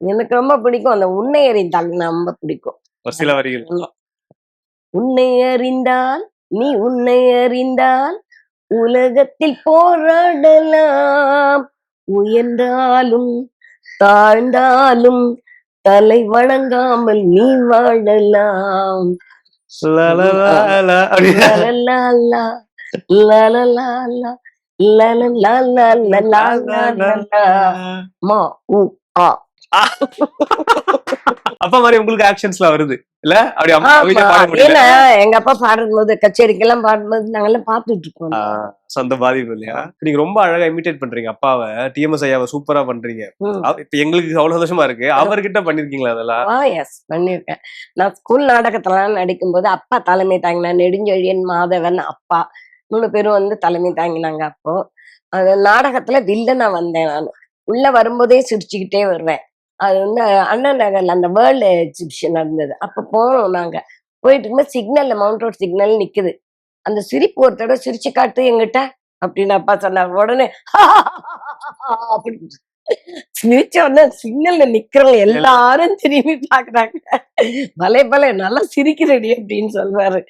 எனக்கு ரொம்ப பிடிக்கும் அந்த உன்னை அறிந்தால் ரொம்ப பிடிக்கும் சில வரிகள் உன்னை அறிந்தால் நீ உன்னை அறிந்தால் உலகத்தில் போராடலாம் உயர்ந்தாலும் தாழ்ந்தாலும் தலை வணங்காமல் நீ வாழலாம். மா, உ, ஆ. அப்பா மாதிரி உங்களுக்கு ஆக்ஷன்ஸ்லாம் வருது. இல்ல? அப்படி ஏன்னா எங்க அப்பா பாடும்போது கச்சேரிக்கெல்லாம் பாடும்போது நாங்கெல்லாம் பார்த்துட்டு இருக்கோம் ஆஹ் சொந்த பாதிப்பு இல்லையா? நீங்க ரொம்ப அழகா இமிட்டேட் பண்றீங்க அப்பாவை. டிஎம்எஸ் ஐயாவை சூப்பரா பண்றீங்க. இப்ப எங்களுக்கு அவ்வளவு சந்தோஷமா இருக்கு. அவர்கிட்ட பண்ணிருக்கீங்களா அதெல்லாம்? எஸ் பண்ணியிருக்கேன் நான் ஸ்கூல் நாடகத்துலலாம் நடிக்கும்போது அப்பா தலைமை தாங்கினா நெடுஞ்செழியன் மாதவன் அப்பா. மூணு பேரும் வந்து தலைமை தாங்கினாங்க அப்போ. அது நாடகத்துல வில்லனா வந்தேன் நான். உள்ள வரும்போதே சிரிச்சுக்கிட்டே வருவேன். அது வந்து அண்ணா நகர்ல அந்த வேர்ல்டு எக்ஸிபிஷன் நடந்தது. அப்ப போனோம் நாங்க போயிட்டு இருக்கும்போது சிக்னல் மவுண்ட் ரோட் சிக்னல் நிக்குது. அந்த சிரிப்பு ஒரு தடவை சிரிச்சு காட்டு எங்கிட்ட. அப்படின்னு அப்பா சொன்னார். உடனே அப்படின்னு. சிரிச்ச உடனே சிக்னல்ல நிக்கிறவங்க எல்லாரும் திரும்பி பாக்குறாங்க பலே பலே நல்லா சிரிக்கிறடி அப்படின்னு சொல்வாரு.